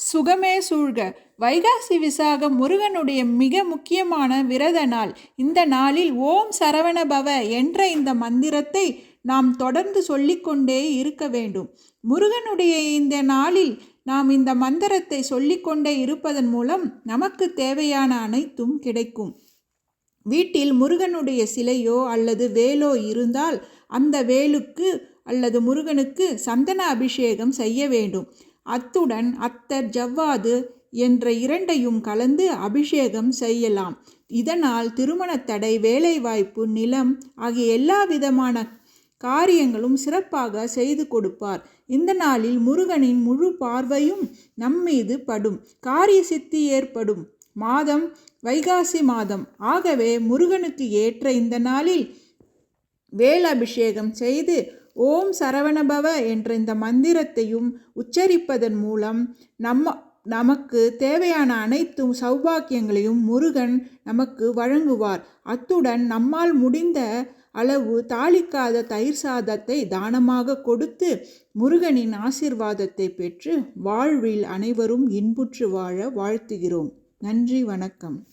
சுகமே சூழ்க. வைகாசி விசாகம் முருகனுடைய மிக முக்கியமான விரத நாள். இந்த நாளில் ஓம் சரவணபவ என்ற இந்த மந்திரத்தை நாம் தொடர்ந்து சொல்லிக்கொண்டே இருக்க வேண்டும். முருகனுடைய இந்த நாளில் நாம் இந்த மந்திரத்தை சொல்லிக்கொண்டே இருப்பதன் மூலம் நமக்கு தேவையான அனைத்தும் கிடைக்கும். வீட்டில் முருகனுடைய சிலையோ அல்லது வேலோ இருந்தால் அந்த வேலுக்கு அல்லது முருகனுக்கு சந்தன அபிஷேகம் செய்ய வேண்டும். அத்துடன் அத்தர் ஜவ்வாது என்ற இரண்டையும் கலந்து அபிஷேகம் செய்யலாம். இதனால் திருமணத் தடை வேலைவாய்ப்பு நிலம் ஆகிய எல்லா விதமான காரியங்களும் சிறப்பாக செய்து கொடுப்பார். இந்த நாளில் முருகனின் முழு பார்வையும் நம்மீது படும். காரிய சித்தி ஏற்படும். மாதம் வைகாசி மாதம். ஆகவே முருகனுக்கு ஏற்ற இந்த நாளில் வேல் அபிஷேகம் செய்து ஓம் சரவணபவ என்ற இந்த மந்திரத்தையும் உச்சரிப்பதன் மூலம் நம்ம நமக்கு தேவையான அனைத்து சௌபாக்கியங்களையும் முருகன் நமக்கு வழங்குவார். அத்துடன் நம்மால் முடிந்த அளவு தாளிக்காத தயிர் சாதத்தை தானமாக கொடுத்து முருகனின் ஆசிர்வாதத்தை பெற்று வாழ்வில் அனைவரும் இன்புற்று வாழ வாழ்த்துகிறோம். நன்றி வணக்கம்.